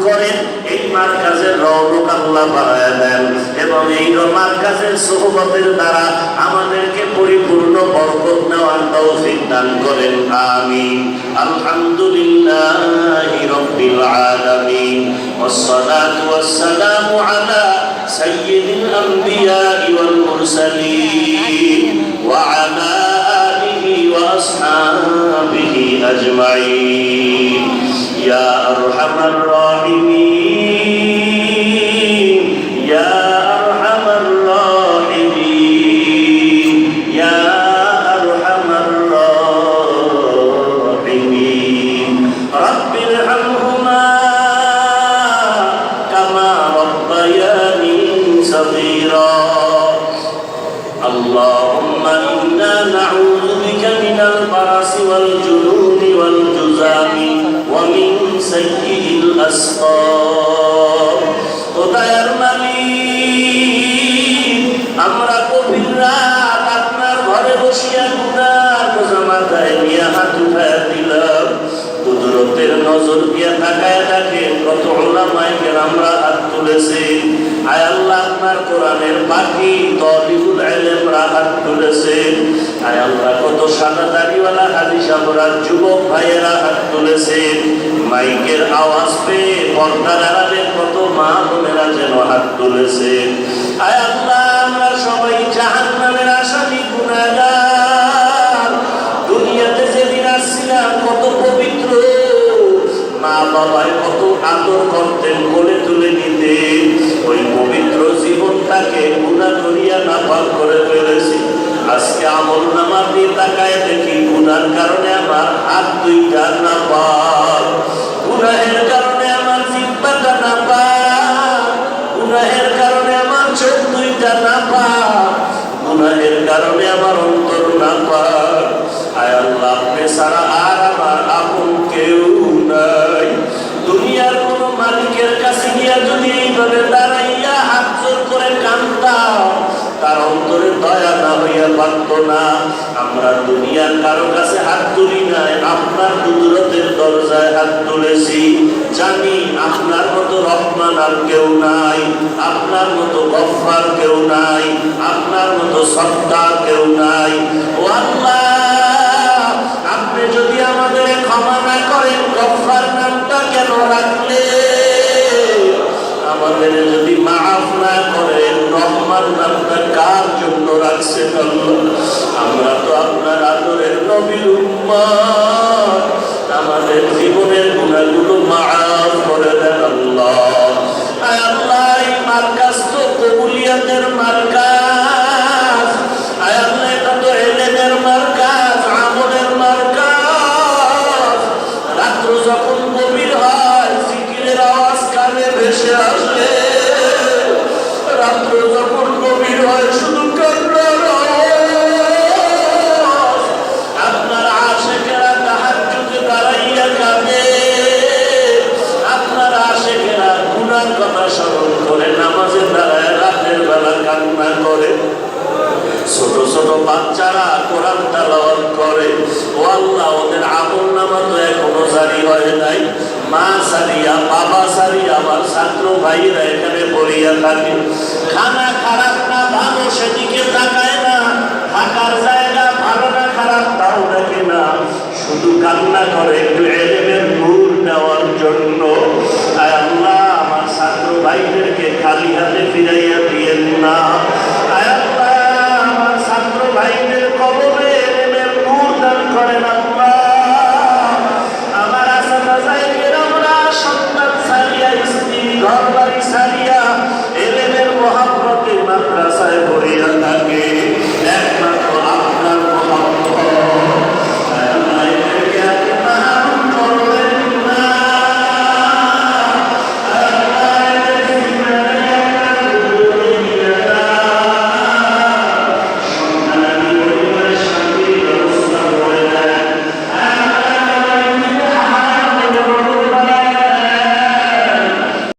করেন এই মার্কাজের রৌনক আল্লাহ বাড়ায় দেন এবং এই মার্কাজের সোহবতের দ্বারা আমাদেরকে পরিপূর্ণ বরকত নেওয়ার তৌফিক দান করেন আমিন আলহামদুলিল্লাহি রাব্বিল আলামিন والصلاة والسلام على سيد الأنبياء والمرسلين وعلى آله وأصحابه أجمعين يا أرحم الراحمين يا أرحم الراحمين يا أرحم الراحمين رب ارحمهما كما ربياني صغيرا اللهم إنا نعوذ بك من البرص والجنون والجزام ومن سيء الأسقام খোদায়ের মালিক আমরা গভীর রাত আপনার ঘরে বসিয়া গুনার বোঝা মাথায় নিয়ে হাত উঠায় দিলাম কুদরতের নজর দিয়ে তাকায় দেখে কত ওলামায় আমরা হাত তুলেছি আয় আল্লাহ আপনার কোরআনের পাখি তলিবুল মাইকের আওয়াজ পেয়ে পর্দার আড়ালে কত মা বোনেরা যেন হাত তুলেছে আমরা সবাই আসামি, গুনাহগার। দুনিয়াতে যেদিন আসছিলাম, কত পবিত্র। মা বাবায় কত আদর করতেন তুলে নিতে ওই পবিত্র জীবনটাকে গুণা করিয়া নাপাক করে ফেলেছি। আজকে আমল নামা দিয়ে তাকায় দেখি গুনার কারণে আমার হাত দুইটা না পাক গুনাহের কারণে আমার অন্তর না পাক আয় আল্লাহ, আপনি সারা আর আমার আপন কেউ নাই। দুনিয়ার কোন মালিকের কাছে গিয়া যদি এইভাবে দাঁড়াইয়া হাত জোর করে কান্দাও, তার অন্তরে দয়া না হইয়া পারত না। আমরা দুনিয়ার কারও কাছে হাত তুলি নাই, আপনার কুদরতের দরজায় হাত তুলেছি। জানি আপনার মতো রহমান আর কেউ নাই। আপনার মতো গফার কেউ নাই, আপনার মতো সত্তা কেউ নাই। ও আপনি যদি আমাদের ক্ষমা না করেন গফার নামটা কেন রাখলে আমাদের যদি মাফ না করেন, রহমান নামটা কার জন্য আল্লাহ? আমরা তো আপনার আদরের নবীর উম্মত। আমাদের জীবনের গুণাগুলো মাফ শুধু কান্না করে একটু জন্য। আমার ছাত্র ভাইদেরকে খালি হাতে ফিরাইয়া দিয়েন না।